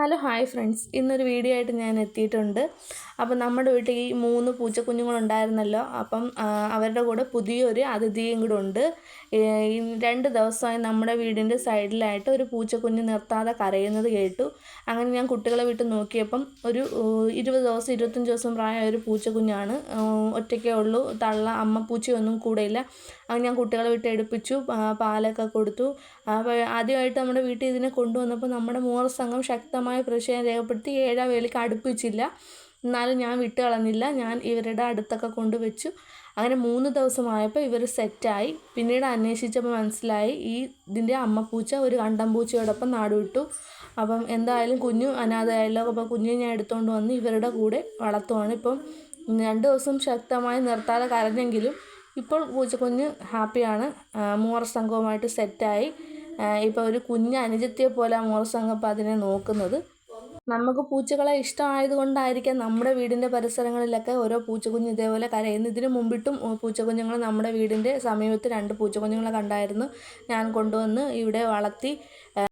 Hello hi friends. ഇന്നൊരു video ആയിട്ട് ഞാൻ എത്തിയിട്ടുണ്ട്. അപ്പം നമ്മുടെ വീട്ടിൽ ഈ മൂന്ന് പൂച്ചക്കുഞ്ഞുങ്ങളുണ്ടായിരുന്നല്ലോ. അപ്പം അവരുടെ കൂടെ പുതിയൊരു അതിഥിയും കൂടെ ഉണ്ട്. രണ്ട് ദിവസമായി നമ്മുടെ വീടിന്റെ സൈഡിലായിട്ട് ഒരു പൂച്ചക്കുഞ്ഞ് നിർത്താതെ കരയുന്നത് കേട്ടു. അങ്ങനെ ഞാൻ കുട്ടികളെ വിട്ട് നോക്കിയപ്പം ഒരു ഇരുപത് ദിവസം ഇരുപത്തഞ്ച് ദിവസം പ്രായമായ ഒരു പൂച്ചക്കുഞ്ഞാണ്. ഒറ്റയ്ക്കേ ഉള്ളൂ. തള്ള അമ്മ പൂച്ചയൊന്നും കൂടെയില്ല. അങ്ങനെ ഞാൻ കുട്ടികളെ വിട്ട് എടുപ്പിച്ചു പാലൊക്കെ കൊടുത്തു. ആദ്യമായിട്ട് നമ്മുടെ വീട്ടിൽ ഇതിനെ കൊണ്ടുവന്നപ്പോൾ നമ്മുടെ മൂറ സംഘം ശക്തമായ പ്രതിഷേധം രേഖപ്പെടുത്തി ഏഴാം വേലിക്ക് അടുപ്പിച്ചില്ല. എന്നാലും ഞാൻ വിട്ട് കളഞ്ഞില്ല. ഞാൻ ഇവരുടെ അടുത്തൊക്കെ കൊണ്ടുവച്ചു. അങ്ങനെ മൂന്ന് ദിവസമായപ്പോൾ ഇവർ സെറ്റായി പിന്നീട് അന്വേഷിച്ചപ്പോൾ മനസ്സിലായി ഈ ഇതിന്റെ അമ്മ പൂച്ച ഒരു കണ്ടം പൂച്ചയോടൊപ്പം നാട് വിട്ടു അപ്പം എന്തായാലും കുഞ്ഞു അനാഥയായല്ലോ. അപ്പോൾ കുഞ്ഞിനെ ഞാൻ എടുത്തുകൊണ്ട് വന്ന് ഇവരുടെ കൂടെ വളർത്തുവാണ്. ഇപ്പം രണ്ട് ദിവസം ശക്തമായി നിർത്താതെ കരഞ്ഞെങ്കിലും ഇപ്പോൾ പൂച്ചക്കുഞ്ഞ് ഹാപ്പിയാണ് മൂവർ സംഘവുമായിട്ട് സെറ്റായി ഇപ്പോൾ ഒരു കുഞ്ഞ് അനുജത്തിയെ പോലെ ആ മോർസംഗപ്പം അതിനെ നോക്കുന്നത്. നമുക്ക് പൂച്ചകളെ ഇഷ്ടമായതുകൊണ്ടായിരിക്കാം നമ്മുടെ വീടിന്റെ പരിസരങ്ങളിലൊക്കെ ഓരോ പൂച്ചക്കുഞ്ഞ് ഇതേപോലെ കരയുന്നു. ഇതിന് മുമ്പിട്ടും പൂച്ചക്കുഞ്ഞുങ്ങൾ നമ്മുടെ വീടിന്റെ സമീപത്ത് രണ്ട് പൂച്ചക്കുഞ്ഞുങ്ങളെ കണ്ടായിരുന്നു. ഞാൻ കൊണ്ടുവന്ന് ഇവിടെ വളർത്തി